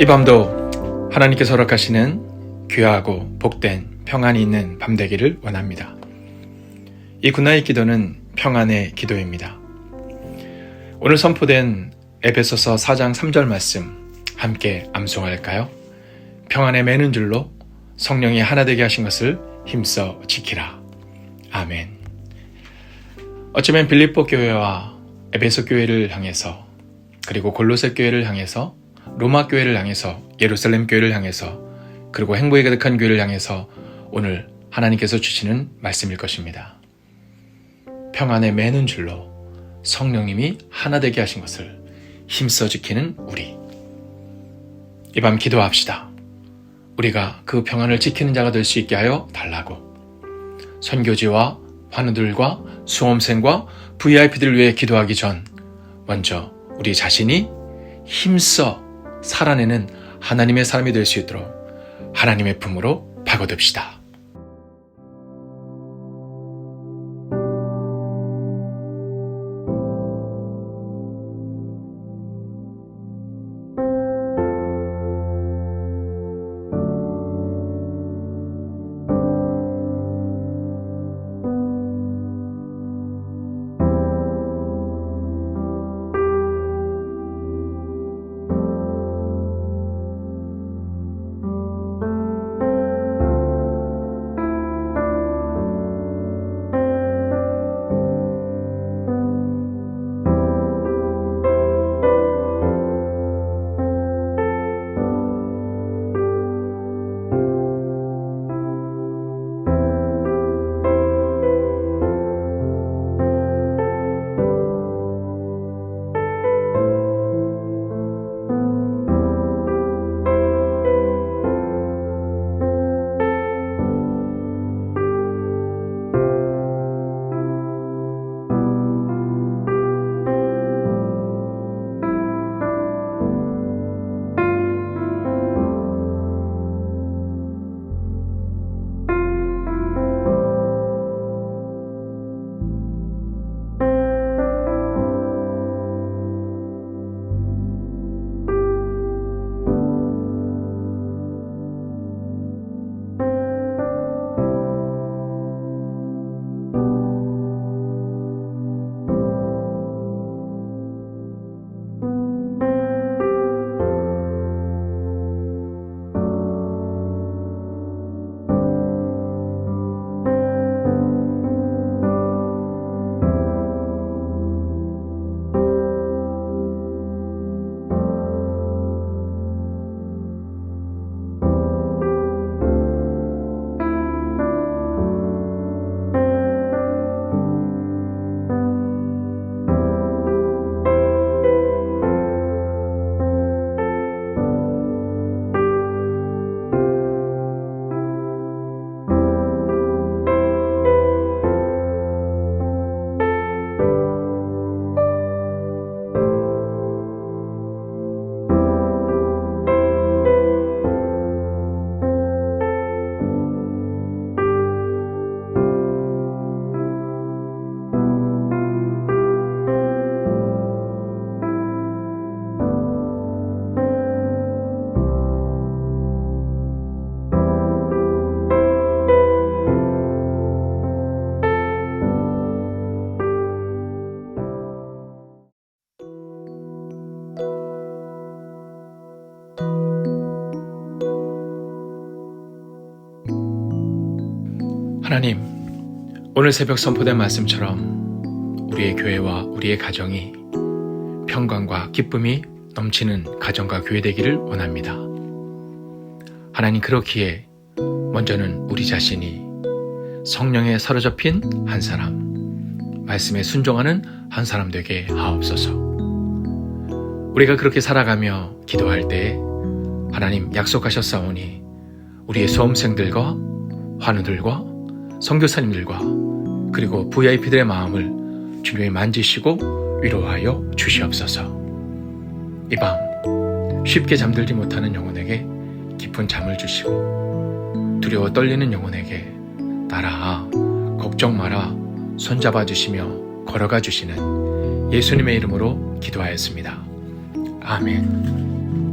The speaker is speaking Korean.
이 밤도 하나님께서 허락하시는 귀하고 복된 평안이 있는 밤 되기를 원합니다. 이 굿나잇 기도는 평안의 기도입니다. 오늘 선포된 에베소서 4장 3절 말씀 함께 암송할까요? 평안에 매는 줄로 성령이 하나 되게 하신 것을 힘써 지키라. 아멘. 어쩌면 빌립보 교회와 에베소 교회를 향해서 그리고 골로새 교회를 향해서 로마 교회를 향해서 예루살렘 교회를 향해서 그리고 행복에 가득한 교회를 향해서 오늘 하나님께서 주시는 말씀일 것입니다. 평안에 매는 줄로 성령님이 하나 되게 하신 것을 힘써 지키는 우리. 이 밤 기도합시다. 우리가 그 평안을 지키는 자가 될 수 있게 하여 달라고. 선교지와 환우들과 수험생과 VIP들을 위해 기도하기 전 먼저 우리 자신이 힘써 살아내는 하나님의 사람이 될 수 있도록 하나님의 품으로 파고듭시다. 하나님, 오늘 새벽 선포된 말씀처럼 우리의 교회와 우리의 가정이 평강과 기쁨이 넘치는 가정과 교회 되기를 원합니다. 하나님 그렇기에 먼저는 우리 자신이 성령에 사로잡힌 한 사람, 말씀에 순종하는 한 사람 되게 하옵소서. 우리가 그렇게 살아가며 기도할 때 하나님 약속하셨사오니 우리의 수험생들과 환우들과 선교사님들과 그리고 VIP들의 마음을 주님이 만지시고 위로하여 주시옵소서. 이 밤 쉽게 잠들지 못하는 영혼에게 깊은 잠을 주시고 두려워 떨리는 영혼에게 나라 걱정 마라 손잡아 주시며 걸어가 주시는 예수님의 이름으로 기도하였습니다. 아멘.